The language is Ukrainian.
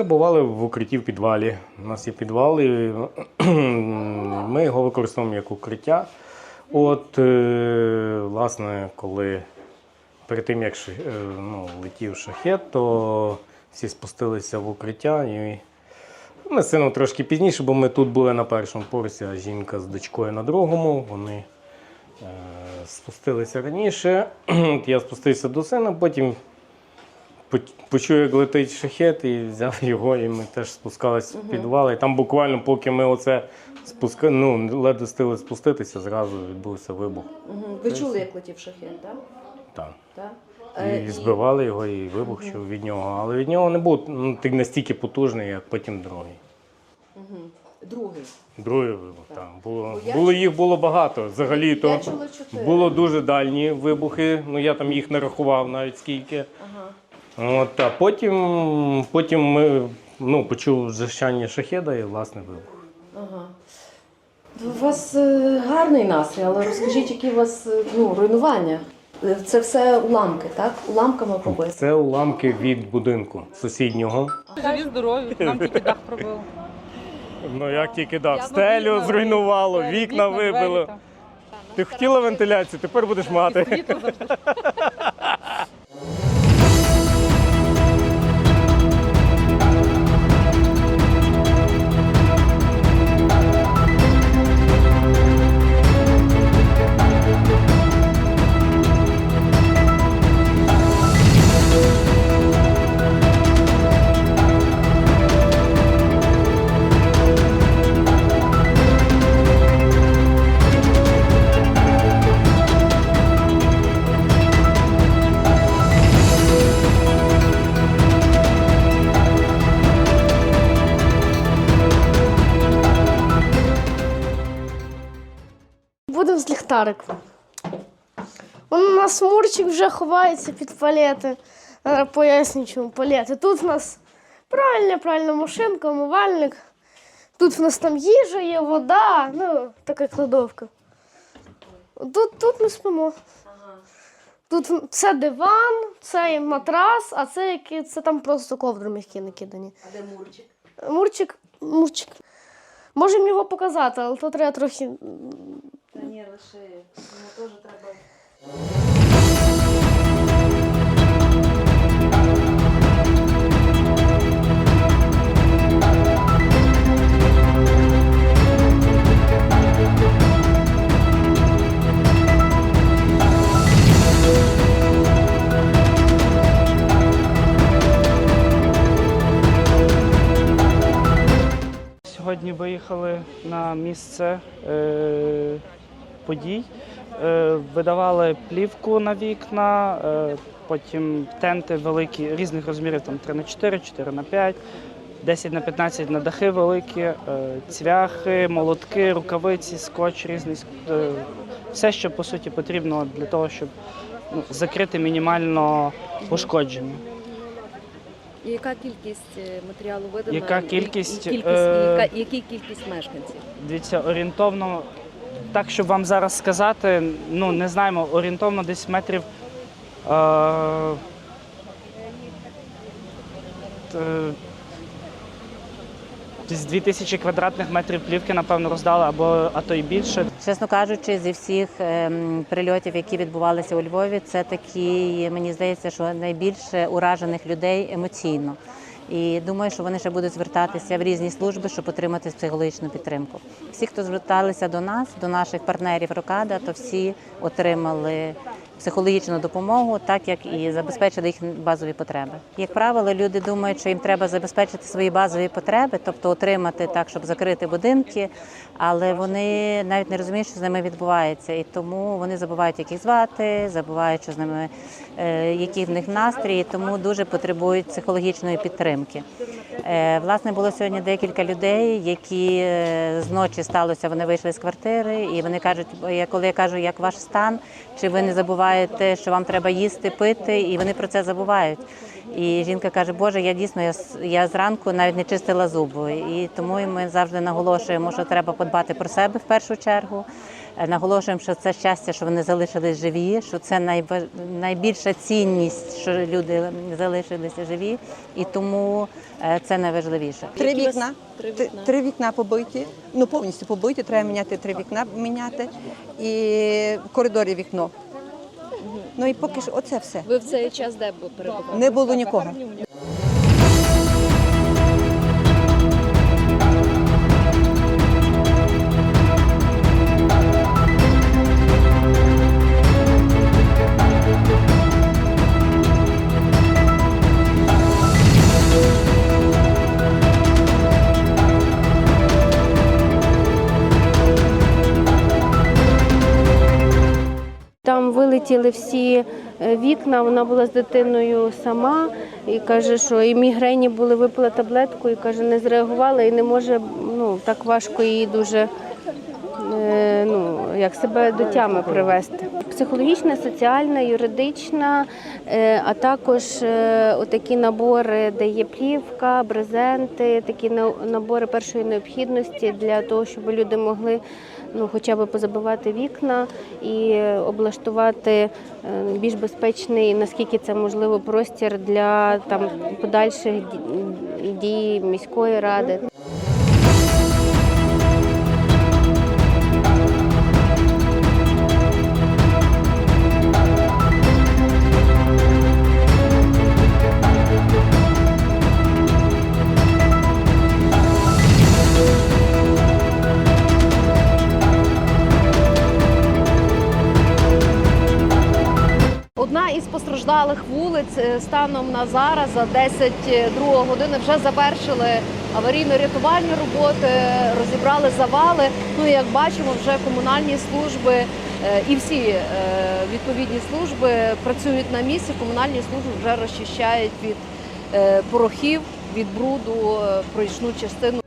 перебували в укритті в підвалі. У нас є підвал, і ми його використовуємо як укриття. От, е, власне, коли перед тим, як е, ну, летів шахет, то всі спустилися в укриття. І ми з сином трошки пізніше, бо ми тут були на першому поверсі, а жінка з дочкою на другому. Вони е, спустилися раніше. Я спустився до сина, потім почув, як летить шахет, і взяв його, і ми теж спускалися в підвал. І там буквально, поки ми оце спуска... ну, ледве встигли спуститися, зразу відбувся вибух. Угу. Ви чули, як летів шахет, так? Так. Так? Е, І збивали його, і вибух чув від нього. Але від нього не був ну, так настільки потужний, як потім другий. Угу. Другий. Другий вибух, так. Було, Бо я було чу- їх було багато. Взагалі Я то чула чотири. було дуже дальні вибухи. Ну я там їх не рахував навіть скільки. Ага. От, а потім, потім ми ну, почув зашання шахеда і власне вибух. Ага. У вас е, гарний настрій, але розкажіть, які у вас е, ну, руйнування? Е, Це все уламки, так? Уламками побито. Це уламки від будинку сусіднього. Живі здорові, нам тільки дах пробило. Ну як тільки дав, Я стелю зруйнувало, вікна вибило. Ти хотіла вентиляцію, тепер будеш мати. Будемо з ліхтариком. Вон у нас Мурчик вже ховається під палети. Поясню, чому палети. Тут в нас правильно, правильно машинка, умивальник. Тут в нас там їжа є, вода, ну, така кладовка. Тут, тут ми спимо. Тут це диван, це матрас, а це, які, це там просто ковдри м'які накидані. А де Мурчик? Мурчик, Мурчик. Можемо його показати, але то треба трохи Та ні, лише йому теж треба. Сьогодні виїхали на місце е, подій, е, видавали плівку на вікна, е, потім тенти великі, різних розмірів, там 3 на 4, 4 на 5, 10 на 15 на дахи великі, е, цвяхи, молотки, рукавиці, скотч різний. все, що по суті потрібно для того, щоб ну, закрити мінімально пошкодження. І яка кількість матеріалу видана? Яка і- і- кількість, І, кількість, е, і яка, які кількість мешканців? Дивіться, орієнтовно, так, щоб вам зараз сказати, ну не знаємо, орієнтовно десь метрів. Е, десь 2000 квадратних метрів плівки, напевно, роздали, або а то й більше. Чесно кажучи, зі всіх ем, прильотів, які відбувалися у Львові, це такі, мені здається, що найбільше уражених людей емоційно. І думаю, що вони ще будуть звертатися в різні служби, щоб отримати психологічну підтримку. Всі, хто зверталися до нас, до наших партнерів Рокада, то всі отримали психологічну допомогу, так як і забезпечили їх базові потреби. Як правило, люди думають, що їм треба забезпечити свої базові потреби, тобто отримати так, щоб закрити будинки, але вони навіть не розуміють, що з ними відбувається, і тому вони забувають, як їх звати, забувають, що з ними е, які в них настрій, тому дуже потребують психологічної підтримки. Е, Власне, було сьогодні декілька людей, які е, з ночі сталося, вони вийшли з квартири, і вони кажуть, коли я кажу, як ваш стан, чи ви не забуваєте, що вам треба їсти, пити, і вони про це забувають. І жінка каже, Боже, я дійсно я, с- я зранку навіть не чистила зуби. І тому ми завжди наголошуємо, що треба подбати про себе в першу чергу. Е, Наголошуємо, що це щастя, що вони залишились живі, що це найва- найбільша цінність, що люди залишилися живі, і тому е, це найважливіше. Три вікна. Три вікна. Три вікна побиті, ну повністю побиті, треба міняти три вікна міняти. І в коридорі вікно. Ну і поки що оце все. Ви в цей час де перебували? Не було нікого. Вилетіли всі е, вікна. Вона була з дитиною сама і каже, що і мігрені були, випила таблетку, і каже, не зреагувала і не може ну так важко її дуже. е, Ну, як себе до тями привести. Психологічна, соціальна, юридична, е, а також е, отакі набори, де є плівка, брезенти, такі на- набори першої необхідності для того, щоб люди могли ну, хоча б позабивати вікна і облаштувати е, більш безпечний, наскільки це можливо, простір для там подальших дій міської ради. Постраждалих вулиць е, станом на зараз за 10 другої години вже завершили аварійно-рятувальні роботи, розібрали завали. Ну і як бачимо, вже комунальні служби е, і всі е, відповідні служби працюють на місці. Комунальні служби вже розчищають від е, порохів, від бруду е, проїжджу частину.